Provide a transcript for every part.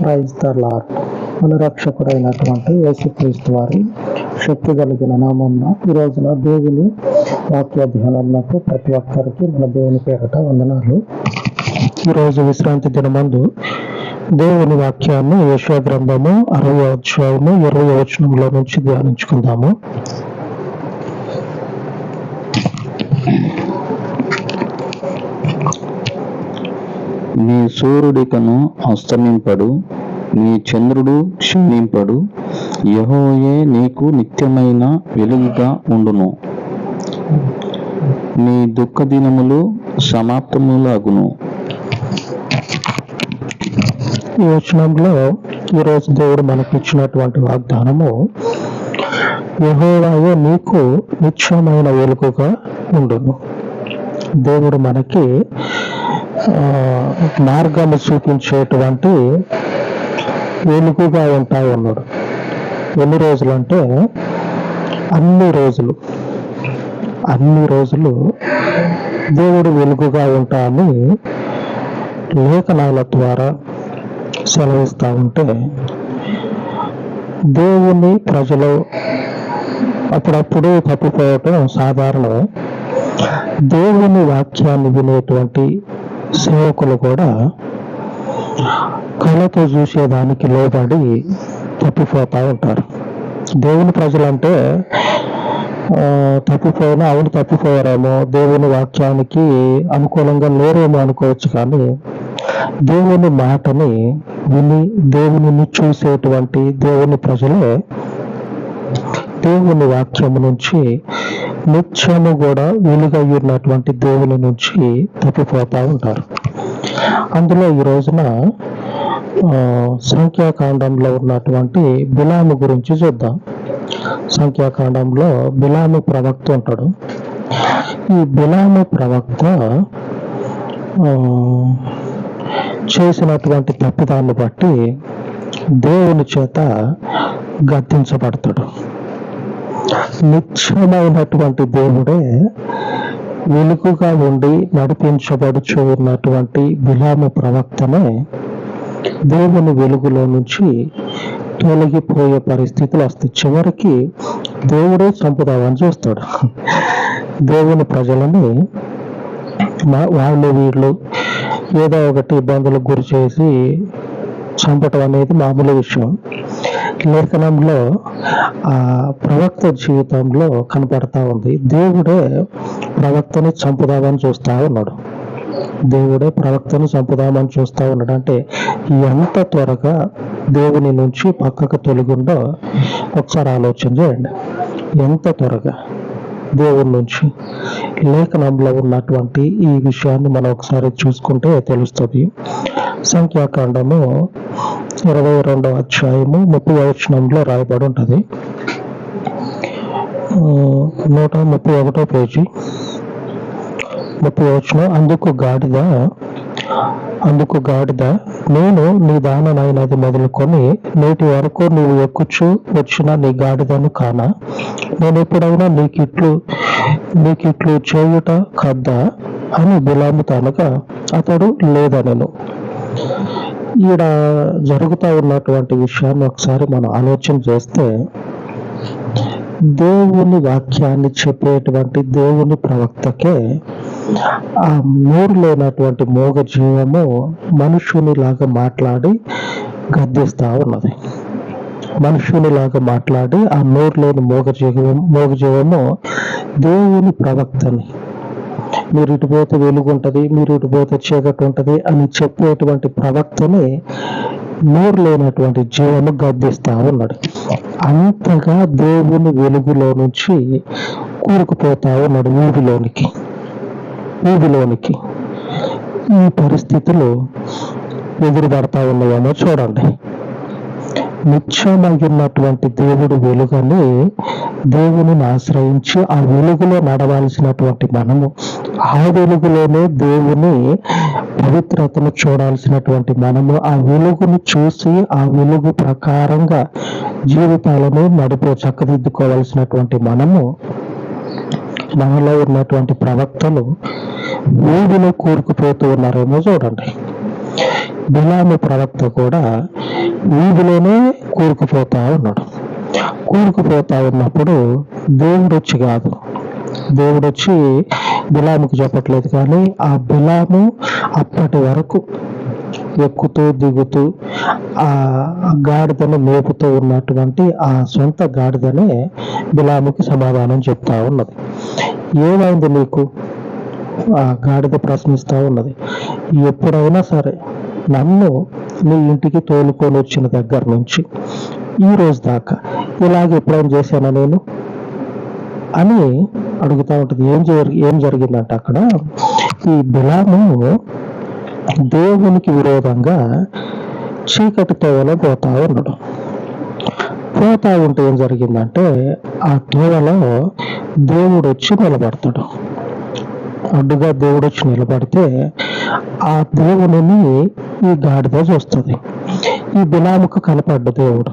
Praise the lord మన రక్షకుడైనటువంటి యేసుక్రీస్తు వారి శక్తి కలిగిన నామం ఈ రోజున దేవుని వాక్య ధ్యానంలో ప్రతి ఒక్కరికి మన దేవుని పేరట వందనాలు. ఈరోజు విశ్రాంతి దినమందు దేవుని వాక్యాన్ని యశో గ్రంథము అరవై అధ్యాయము ఇరవై వచనంలో నుంచి ధ్యానించుకుందాము. నీ సూర్యుడికను అస్తమింపడు నీ చంద్రుడు క్షీణింపడు యహోయే నీకు నిత్యమైన వెలుగుగా ఉండును. నీ దుఃఖ దినములు సమాప్తములాగును. ఈ వచనంలో ఈరోజు దేవుడు మనకు ఇచ్చినటువంటి వాగ్దానము యహోవాయే నీకు నిత్యమైన వెలుగుగా ఉండును. దేవుడు మనకి మార్గము మార్గాన్ని చూపించేటువంటి వెలుగుగా ఉంటాయి ఉన్నాడు ఎన్ని రోజులు అంటే అన్ని రోజులు. అన్ని రోజులు దేవుడు వెలుగుగా ఉంటా అని లేఖనాల ద్వారా సెలవిస్తూ ఉంటే దేవుని ప్రజలు అప్పుడప్పుడు తప్పిపోవటం సాధారణమే దేవుని వాక్యాన్ని వినేటువంటి సేవకులు కూడా కళతో చూసేదానికి లోబడి తప్పిపోతూ ఉంటారు. దేవుని ప్రజలంటే ఆ, తప్పిపోయినా అవును తప్పిపోయారేమో దేవుని వాక్యానికి అనుకూలంగా లేరేమో అనుకోవచ్చు కానీ దేవుని మాటని విని దేవుని చూసేటువంటి దేవుని ప్రజలే దేవుని వాక్యము నుంచి నిత్యము కూడా వెలుగయ్యున్నటువంటి దేవుని నుంచి తప్పిపోతూ ఉంటారు. అందులో ఈ రోజున ఆ, సంఖ్యాకాండంలో ఉన్నటువంటి బిలాము గురించి చూద్దాం. సంఖ్యాకాండంలో బిలాము ప్రవక్త ఉంటాడు. ఈ బిలాము ప్రవక్త ఆ, చేసినటువంటి తప్పిదాన్ని బట్టి దేవుని చేత గద్దించబడతాడు. నిత్యమైనటువంటి దేవుడే వెలుగుగా ఉండి నడిపించబడుచు ఉన్నటువంటి బిలాము ప్రవక్తనే దేవుని వెలుగులో నుంచి తొలగిపోయే పరిస్థితులు వస్తాయి. చివరికి దేవుడే చంపుదామని చూస్తాడు. దేవుని ప్రజలని వాళ్ళు వీళ్ళు ఏదో ఒకటి ఇబ్బందులకు గురి చేసి చంపటం అనేది మామూలు విషయం. లేఖనంలో ఆ ప్రవక్త జీవితంలో కనపడతా ఉంది. దేవుడే ప్రవక్తని చంపుదామని చూస్తా ఉన్నాడు. దేవుడే ప్రవక్తను చంపుదామని చూస్తా ఉన్నాడు. అంటే ఎంత త్వరగా దేవుని నుంచి పక్కకు తొలగిండో ఒకసారి ఆలోచన చేయండి. ఎంత త్వరగా దేవుడి నుంచి లేఖనంలో ఉన్నటువంటి ఈ విషయాన్ని మనం ఒకసారి చూసుకుంటే తెలుస్తుంది. సంఖ్యాకాండము ఇరవై రెండవ అధ్యాయము ముప్పై వచనంలో రాయబడి ఉంటుంది. నూట ముప్పై ఒకటో పేజీ. ముప్పై వచనం అందుకు గాడిద అందుకు గాడిద నేను నీ దానమైనది మొదలుకొని నేటి వరకు నీవు ఎక్కుచు వచ్చిన నీ గాడిదను కానా. నేను ఎప్పుడైనా నీకిట్లు నీకిట్లు చేయుట కద్దా? అని బిలాము తనగా అతడు లేదనను. ఈడ జరుగుతూ ఉన్నటువంటి విషయాన్ని ఒకసారి మనం ఆలోచన చేస్తే దేవుని వాక్యాన్ని చెప్పేటువంటి దేవుని ప్రవక్తకే ఆ నోరు లేనటువంటి మోగ జీవము మనుషునిలాగా మాట్లాడి గద్దిస్తా ఉన్నది. మనుషునిలాగా మాట్లాడి ఆ నోరు లేని మోగ జీవం మోగ జీవము దేవుని ప్రవక్తని మీరు ఇటు పోతే వెలుగు ఉంటుంది మీరు ఇటు పోతే చీకటి ఉంటది అని చెప్పేటువంటి ప్రవక్తని నోరు లేనటువంటి జీవము గద్దిస్తా ఉన్నాడు. అంతగా దేవుని వెలుగులో నుంచి కూరుకుపోతా ఉన్నాడు ఊబిలోనికి. ఊబిలోనికి. ఈ పరిస్థితులు ఎదురుపడతా ఉన్నాయేమో చూడండి. నిత్యమైనటువంటి దేవుడు వెలుగని దేవుని ఆశ్రయించి ఆ వెలుగులో నడవాల్సినటువంటి మనము ఆ వెలుగులోనే దేవుని పవిత్రతను చూడాల్సినటువంటి మనము ఆ వెలుగును చూసి ఆ వెలుగు ప్రకారంగా జీవితాలను నడిపే చక్కదిద్దుకోవాల్సినటువంటి మనము మనలో ఉన్నటువంటి ప్రవక్తలు వేడిలో కూరుకుపోతూ ఉన్నారేమో చూడండి. బిలాము ప్రవక్త కూడా వీధిలోనే కూరుకుపోతా ఉన్నాడు. కూరుకుపోతా ఉన్నప్పుడు దేవుడు వచ్చి కాదు. దేవుడు వచ్చి బిలాముకు చెప్పట్లేదు కానీ ఆ బిలాము అప్పటి వరకు ఎక్కుతూ దిగుతూ ఆ గాడిదను మేపుతూ ఉన్నటువంటి ఆ సొంత గాడిదనే బిలాముకి సమాధానం చెప్తా ఉన్నది. ఏమైంది నీకు? ఆ గాడిద ప్రశ్నిస్తూ ఉన్నది. ఎప్పుడైనా సరే నన్ను నీ ఇంటికి తోలుకొని వచ్చిన దగ్గర నుంచి ఈ రోజు దాకా ఇలాగ ఎప్పుడైనా చేశానా నేను? అని అడుగుతా ఉంటుంది. ఏం జరిగి ఏం జరిగిందంటే అక్కడ? ఈ బిలాము దేవునికి విరోధంగా చీకటి తోవలో పోతా ఉన్నాడు. పోతా ఉంటే ఏం జరిగిందంటే ఆ తోవలో దేవుడు వచ్చి నిలబడతాడు. అడ్డుగా దేవుడు వచ్చి నిలబడితే ఆ దేవుడిని ఈ గాడిద చూస్తుంది. ఈ బిలాముకు కనపడ్డ దేవుడు.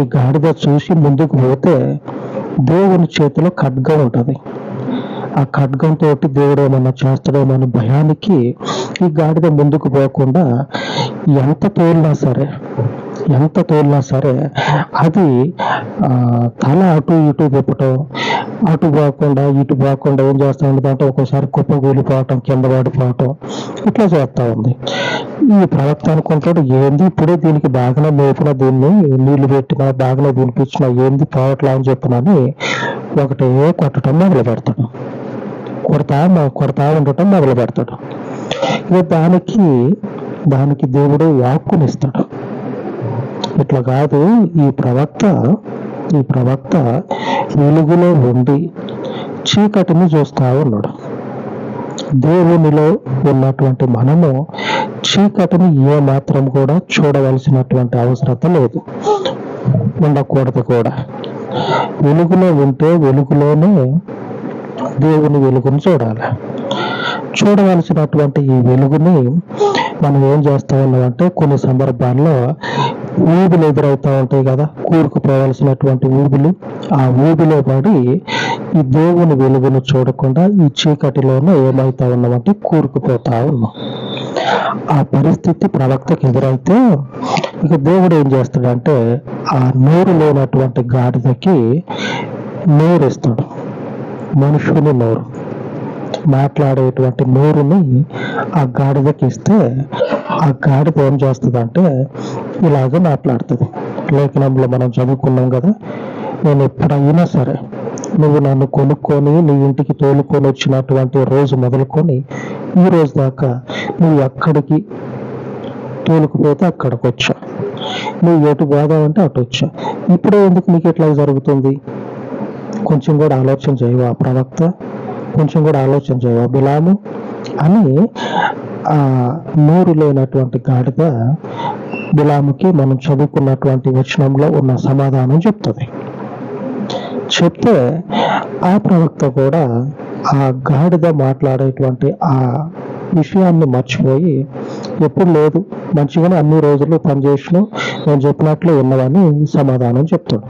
ఈ గాడిద చూసి ముందుకు పోతే దేవుని చేతిలో ఖడ్గం ఉంటుంది. ఆ ఖడ్గంతో దేవుడు ఏమన్నా చేస్తాడేమో అనే భయానికి ఈ గాడిద ముందుకు పోకుండా ఎంత తోలినా సరే ఎంత తోలినా సరే అది తల అటు ఇటు తిప్పటం అటు పోకుండా ఇటు పోకుండా ఏం చేస్తా ఉండదు అంటే ఒక్కోసారి కుప్ప కూలిపోవటం కింద పడిపోవటం ఇట్లా చేస్తా ఉంది. ఈ ప్రవక్త అనుకుంటాడు ఏంది ఇప్పుడే దీనికి బాగానే మేపిన దీన్ని నీళ్ళు పెట్టినా బాగానే తినిపించిన ఏంది పోవట్లా అని చెప్పినని ఒకటే కొట్టడం మొదలు పెడతాడు కొడతా కొడతా ఉండటం మొదలు పెడతాడు ఇక దానికి దానికి దేవుడు వాక్కునిస్తాడు ఇట్లా కాదు ఈ ప్రవక్త ఈ ప్రవక్త వెలుగులో ఉండి చీకటిని చూస్తా ఉన్నాడు. దేవునిలో ఉన్నటువంటి మనము చీకటిని ఏ మాత్రం కూడా చూడవలసినటువంటి అవసరత లేదు. ఉండకూడదు కూడా. వెలుగులో ఉంటే వెలుగులోనే దేవుని వెలుగును చూడాలి. చూడవలసినటువంటి ఈ వెలుగుని మనం ఏం చేస్తా ఉన్నామంటే కొన్ని సందర్భాల్లో ఊబులు ఎదురవుతూ ఉంటాయి కదా కూరుకుపోవలసినటువంటి ఊబులు. ఆ ఊబిలో పడి ఈ దేవుని వెలుగును చూడకుండా ఈ చీకటిలోనే ఏమైతా ఉన్నామంటే కూరుకుపోతా ఉన్నాం. ఆ పరిస్థితి ప్రవక్తకు ఎదురైతే ఇక దేవుడు ఏం చేస్తాడంటే ఆ నోరు లేనటువంటి గాడిదకి నోరు ఇస్తాడు మనుషుని నోరు. మాట్లాడేటువంటి నోరుని ఆ గాడిదకి ఇస్తే ఆ గాడిద ఏం చేస్తుందంటే ఇలాగే మాట్లాడుతుంది. లేఖనంలో మనం చదువుకున్నాం కదా నేను ఎప్పుడైనా సరే నువ్వు నన్ను కొనుక్కొని నీ ఇంటికి తోలుకొని వచ్చినటువంటి రోజు మొదలుకొని ఈ రోజు దాకా నువ్వు ఎక్కడికి తోలుకుపోతే అక్కడికి వచ్చా? నువ్వు ఎటు పోదామంటే అటు వచ్చా? ఇప్పుడే ఎందుకు నీకు ఎట్లా జరుగుతుంది? కొంచెం కూడా ఆలోచన చేయవా ప్రవక్త? కొంచెం కూడా ఆలోచన చేయవా బిలాము? అని ఆ నోరు లేనటువంటి గాడిద బిలాముకి మనం చదువుకున్నటువంటి వచనంలో ఉన్న సమాధానం చెప్తుంది. చెప్తే ఆ ప్రవక్త కూడా ఆ గాడిద మాట్లాడేటువంటి ఆ విషయాన్ని మర్చిపోయి ఎప్పుడు లేదు మంచిగానే అన్ని రోజులు పనిచేసిన నేను చెప్పినట్లు ఉన్నవని సమాధానం చెప్తాడు.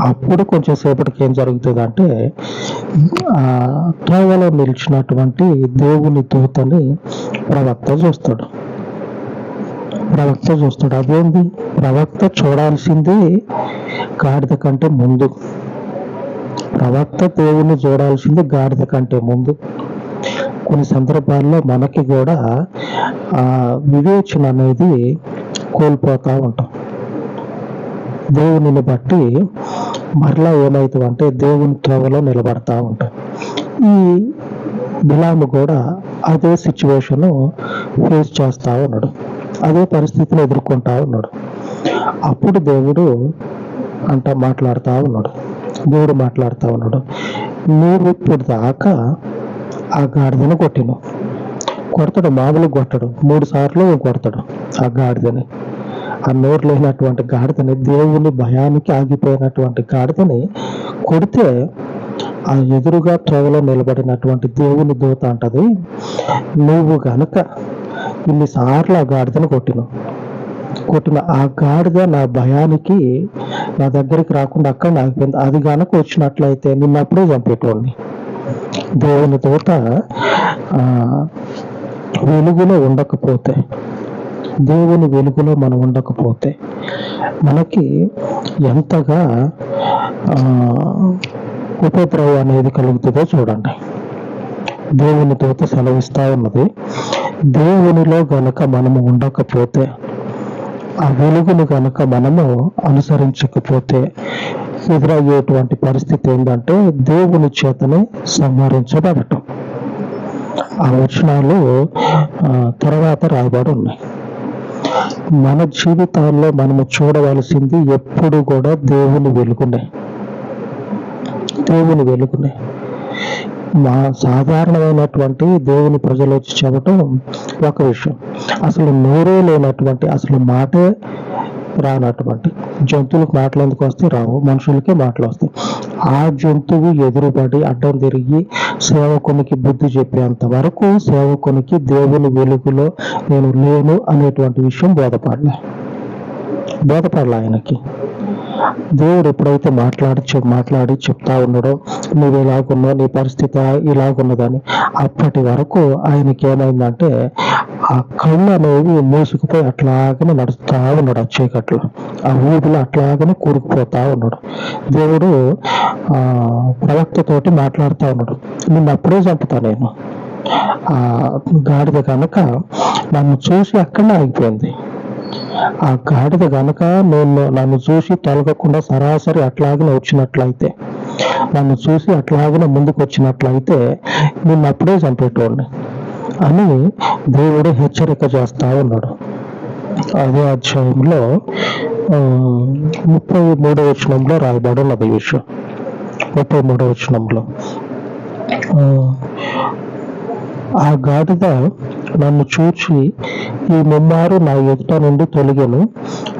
అప్పుడు కొంచెం సేపటికి ఏం జరుగుతుంది అంటే త్రోవలో నిలిచినటువంటి దేవుని దూతని ప్రవక్త చూస్తాడు. ప్రవక్త చూస్తాడు. అదేంది? ప్రవక్త చూడాల్సింది గాడిద కంటే ముందు. ప్రవక్త దేవుని చూడాల్సింది గాడిద కంటే ముందు. కొన్ని సందర్భాల్లో మనకి కూడా ఆ వివేచన అనేది కోల్పోతా ఉంటాం. దేవునిని బట్టి మరలా ఏమవుతుంది అంటే దేవుని త్రోవలో నిలబడతా ఉంటాం. ఈ బిలాము కూడా అదే సిచ్యువేషన్ ఫేస్ చేస్తా ఉన్నాడు. అదే పరిస్థితిని ఎదుర్కొంటా ఉన్నాడు. అప్పుడు దేవుడు అంట మాట్లాడుతూ ఉన్నాడు. దేవుడు మాట్లాడుతూ ఉన్నాడు. నీవు ఇప్పుడు దాకా ఆ గాడిదను కొట్టిను కొడతాడు మామూలు కొట్టడు. మూడు సార్లు కొడతాడు ఆ గాడిదని. ఆ నోరు లేనటువంటి గాడిదని దేవుని భయానికి ఆగిపోయినటువంటి గాడిదని కొడితే ఆ ఎదురుగా త్రోవలో నిలబడినటువంటి దేవుని దూత అంటది నువ్వు గనక ఇన్నిసార్లు ఆ గాడిదను కొట్టినావు కొట్టిన ఆ గాడిద నా భయానికి నా దగ్గరికి రాకుండా అక్కడ ఆగిపోయింది. అది గనక వచ్చినట్లయితే నిన్నప్పుడే చంపేటోడిని. దేవుని తోట ఆ, వెలుగులో ఉండకపోతే దేవుని వెలుగులో మనం ఉండకపోతే మనకి ఎంతగా ఆ, ఉపద్రవం అనేది కలుగుతుందో చూడండి. దేవుని దూత సెలవిస్తా ఉన్నది దేవునిలో గనక మనము ఉండకపోతే ఆ వెలుగును గనక మనము అనుసరించకపోతే ఎదురయ్యేటువంటి పరిస్థితి ఏంటంటే దేవుని చేతనే సంహరించబడటం. ఆ వచనాలు తర్వాత రాయబడి ఉన్నాయి. మన జీవితాల్లో మనము చూడవలసింది ఎప్పుడు కూడా దేవుని వెలుగునే. దేవుని వెలుగునే. మా సాధారణమైనటువంటి దేవుని ప్రజలు వచ్చి చెప్పటం ఒక విషయం. అసలు నోరే లేనటువంటి అసలు మాటే రానటువంటి జంతువులకు మాటలు ఎందుకు రావు. మనుషులకే మాటలు వస్తాయి. ఆ జంతువు ఎదురుపడి అడ్డం తిరిగి సేవకునికి బుద్ధి చెప్పేంత వరకు సేవకునికి దేవుని వెలుగులో నేను లేను అనేటువంటి విషయం బోధపడలే. బోధపడలే ఆయనకి. దేవుడు ఎప్పుడైతే మాట్లాడి మాట్లాడి చెప్తా ఉన్నాడో నువ్వు ఇలాగున్నావు నీ పరిస్థితి ఇలాగున్నదని. అప్పటి వరకు ఆయనకి ఏమైందంటే ఆ కళ్ళు అనేవి మూసుకుపోయి అట్లాగనే నడుస్తా ఉన్నాడు ఆ చీకట్లో ఆ ఊపిలో అట్లాగనే కూరుకుపోతా ఉన్నాడు. దేవుడు ఆ ప్రవక్తతోటి మాట్లాడుతూ ఉన్నాడు. నిన్ను అప్పుడే చంపుతా నేను. ఆ గాడిద కనుక నన్ను చూసి అక్కడనే ఆగిపోయింది. ఆ గాడిద గనక నేను నన్ను చూసి తొలగకుండా సరాసరి అట్లాగనే వచ్చినట్లయితే నన్ను చూసి అట్లాగనే ముందుకు వచ్చినట్లయితే నిన్ను అప్పుడే చంపేటోడిని. అని దేవుడు హెచ్చరిక చేస్తా ఉన్నాడు. అదే అధ్యాయంలో ముప్పై మూడో వచనంలో రాయబడి ఉన్నది విషయం. ముప్పై మూడో వచనంలో. ఆ, ఆ గాడిద నన్ను చూచి ఈ ముమ్మారు నా ఎదుట నుండి తొలగను.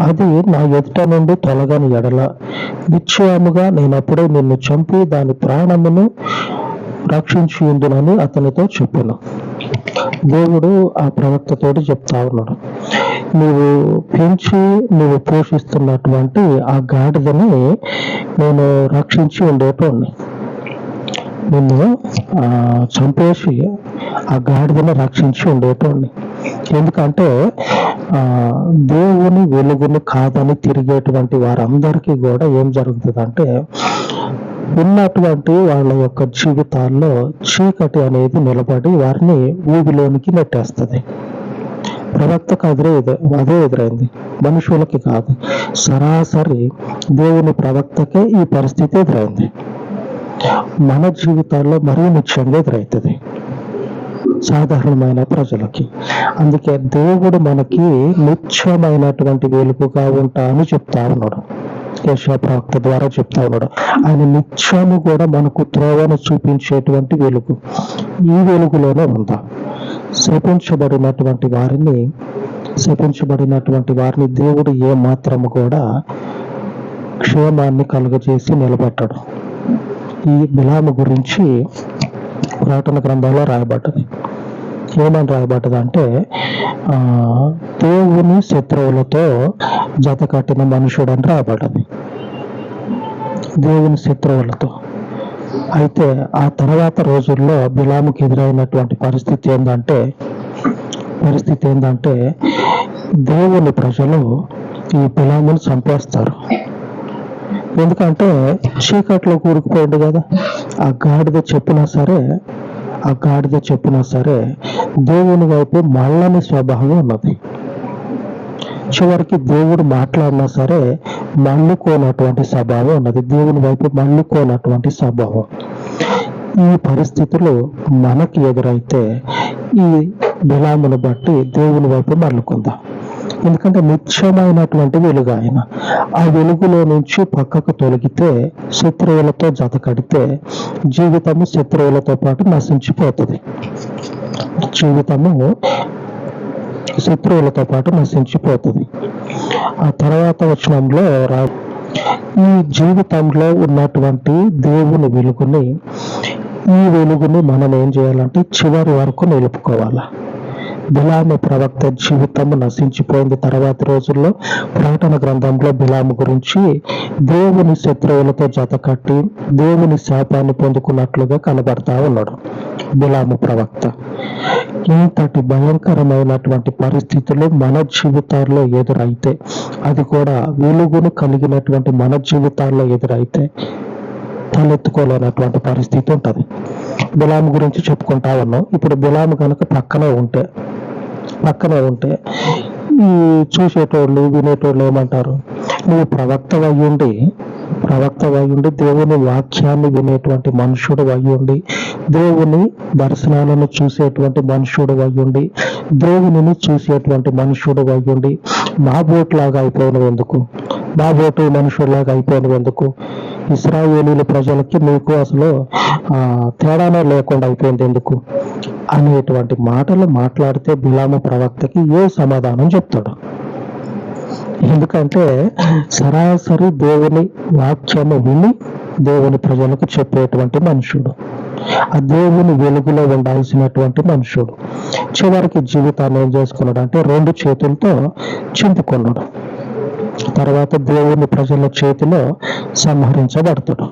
అది నా ఎదుట నుండి తొలగని ఎడల. నిశ్చయముగా నేనప్పుడే నిన్ను చంపి దాని ప్రాణమును రక్షించి ఉందునని అతనితో చెప్పాను. దేవుడు ఆ ప్రవక్తతోటి చెప్తా ఉన్నాడు. నువ్వు పెంచి నువ్వు పోషిస్తున్నటువంటి ఆ గాడిదని నేను రక్షించి ఉండేటోడిని నిన్ను ఆ, చంపేసి ఆ గాడిదని రక్షించి ఉండేటోడిని ఎందుకంటే ఆ, దేవుని వెలుగుని కాదని తిరిగేటువంటి వారందరికీ కూడా ఏం జరుగుతుందంటే ఉన్నటువంటి వాళ్ళ యొక్క జీవితాల్లో చీకటి అనేది నిలబడి వారిని ఊబిలోనికి నెట్టేస్తుంది. ప్రవక్తకు అదే అదే ఎదురైంది. మనుషులకి కాదు సరాసరి దేవుని ప్రవక్తకే ఈ పరిస్థితి ఎదురైంది. మన జీవితాల్లో మరీ ముఖ్యంగా ఎదురవుతుంది సాధారణమైన ప్రజలకి. అందుకే దేవుడు మనకి నిత్యమైనటువంటి వెలుగుగా ఉంటా అని చెప్తా ఉన్నాడు. యశా ప్రవక్త ద్వారా చెప్తా ఉన్నాడు. ఆయన నిత్యము కూడా మనకు త్రోవను చూపించేటువంటి వెలుగు. ఈ వెలుగులోనే ఉందా. శపించబడినటువంటి వారిని శపించబడినటువంటి వారిని దేవుడు ఏ మాత్రము కూడా క్షేమాన్ని కలుగజేసి నిలబెట్టడు. ఈ బిలాము గురించి పురాతన గ్రంథంలో రాయబడ్డది. ఏమని రాయబడ్డది అంటే ఆ, దేవుని శత్రువులతో జత కట్టిన మనుషుడు అని రాయబడ్డది. దేవుని శత్రువులతో. అయితే ఆ తర్వాత రోజుల్లో బిలాముకి ఎదురైనటువంటి పరిస్థితి ఏంటంటే పరిస్థితి ఏంటంటే దేవుని ప్రజలు ఈ బిలాముని చంపేస్తారు. ఎందుకంటే చీకట్లో కూరుకుపోయింది కదా. ఆ గాడిద చెప్పినా సరే ఆ గాడిద చెప్పినా సరే దేవుని వైపు మళ్ళని స్వభావం ఉన్నది. చివరికి దేవుడు మాట్లాడినా సరే మళ్ళుకోనటువంటి స్వభావం ఉన్నది. దేవుని వైపు మళ్ళుకోనటువంటి స్వభావం. ఈ పరిస్థితులు మనకి ఎదురైతే ఈ బిలామును బట్టి దేవుని వైపు మళ్ళుకుందాం. ఎందుకంటే నిత్యమైనటువంటి వెలుగు ఆయన. ఆ వెలుగులో నుంచి పక్కకు తొలగితే శత్రువులతో జత కడితే జీవితము శత్రువులతో పాటు నశించిపోతుంది. జీవితము శత్రువులతో పాటు నశించిపోతుంది. ఆ తర్వాత వచనంలో రా ఈ జీవితంలో ఉన్నటువంటి దేవుని వెలుగుని ఈ వెలుగుని మనం ఏం చేయాలంటే చివరి వరకు నిలుపుకోవాలి. బిలాము ప్రవక్త జీవితము నశించిపోయింది. తర్వాత రోజుల్లో ప్రకటన గ్రంథంలో బిలాము గురించి దేవుని శత్రువులతో జత కట్టి దేవుని శాపాన్ని పొందుకున్నట్లుగా కనబడతా ఉన్నాడు బిలాము ప్రవక్త. ఇంతటి భయంకరమైనటువంటి పరిస్థితులు మన జీవితాల్లో ఎదురైతే అది కూడా వెలుగును కలిగినటువంటి మన జీవితాల్లో ఎదురైతే తలెత్తుకోలేనటువంటి పరిస్థితి ఉంటుంది. బిలాము గురించి చెప్పుకుంటా ఉన్నాం. ఇప్పుడు బిలాము కనుక పక్కనే ఉంటే పక్కనే ఉంటే ఈ చూసేటోళ్ళు వినేటోళ్ళు ఏమంటారు? నువ్వు ప్రవక్త అయ్యుండి ప్రవక్త అయ్యుండి దేవుని వాక్యాన్ని వినేటువంటి మనుషుడు అయ్యుండి దేవుని దర్శనాలను చూసేటువంటి మనుషుడు అయ్యుండి దేవునిని చూసేటువంటి మనుషుడు అయ్యుండి మా బోట్లాగా అయిపోయినవి ఎందుకు? బాబోటు మనుషుల్లాగా అయిపోయింది ఎందుకు ఇస్రాయేలీల ప్రజలకి మీకు అసలు తేడానే లేకుండా అయిపోయింది ఎందుకు? అనేటువంటి మాటలు మాట్లాడితే బిలాము ప్రవక్తకి ఏ సమాధానం చెప్తాడు? ఎందుకంటే సరాసరి దేవుని వాక్యము విని దేవుని ప్రజలకు చెప్పేటువంటి మనుషుడు. ఆ దేవుని వెలుగులో ఉండాల్సినటువంటి మనుషుడు. చివరికి జీవితాన్ని ఏం చేసుకున్నాడు అంటే రెండు చేతులతో చింపుకున్నాడు. తర్వాత దేవుని ప్రజల చేతిలో సంహరించబడతాడు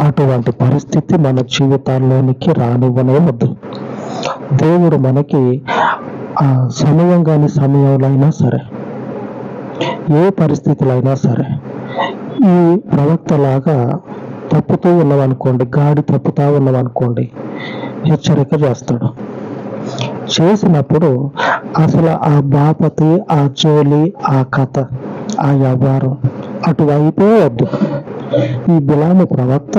అటువంటి పరిస్థితి మన జీవితాల్లోనికి రానివ్వనే వద్దు దేవుడు మనకి సమయం కాని సమయంలో అయినా సరే ఏ పరిస్థితులు అయినా సరే ఈ ప్రవక్తలాగా తప్పుతూ ఉన్నామనుకోండి గాడి తప్పుతా ఉన్నామనుకోండి హెచ్చరిక చేస్తాడు. చేసినప్పుడు అసలు ఆ బాపతి ఆ చోలి ఆ కథ ఆ వ్యాపారం అటువైపే వద్దు. ఈ బిలాము ప్రవక్త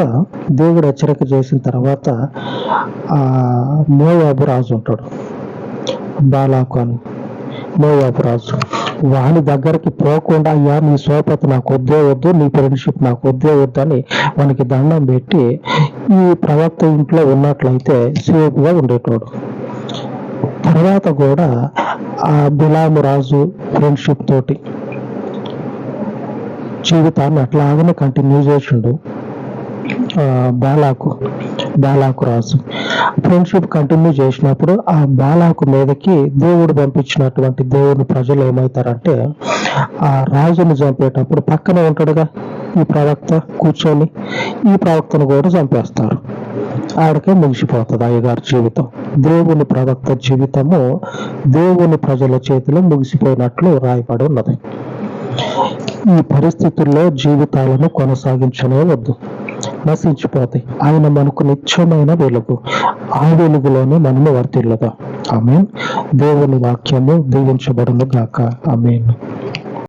దేవుడు హెచ్చరిక చేసిన తర్వాత ఆ మోయాబు రాజు ఉంటాడు. బాలాకు అని. మోయాబు రాజు వాని దగ్గరికి పోకుండా అయ్యా నీ సోపత నాకు వద్దే వద్దు నీ ఫ్రెండ్షిప్ నాకు వద్దే వద్దు అని మనకి దండం పెట్టి ఈ ప్రవక్త ఇంట్లో ఉన్నట్లయితే సేఫ్గా ఉండేటోడు. తర్వాత కూడా ఆ బిలాము రాజు ఫ్రెండ్షిప్ తోటి జీవితాన్ని అట్లాగనే కంటిన్యూ చేసిండు. ఆ, బాలాకు బాలాకు రాజు. ఫ్రెండ్షిప్ కంటిన్యూ చేసినప్పుడు ఆ బాలాకు మీదకి దేవుడు పంపించినటువంటి దేవుని ప్రజలు ఏమవుతారంటే ఆ రాజుని చంపేటప్పుడు పక్కనే ఉంటాడుగా ఈ ప్రవక్త కూర్చొని ఈ ప్రవక్తను కూడా చంపేస్తారు. ఆడికే ముగిసిపోతుంది అయ్యగారి జీవితం. దేవుని ప్రవక్త జీవితము దేవుని ప్రజల చేతిలో ముగిసిపోయినట్లు రాయబడి ఉన్నది. ఈ పరిస్థితుల్లో జీవితాలను కొనసాగించనే వద్దు. నశించిపోతాయి. ఆయన మనకు నిత్యమైన వెలుగు. ఆ వెలుగులోనే మనము వర్తిల్లదా. ఆమెన్. దేవుని వాక్యము దీవించబడును గాక. ఆమెన్.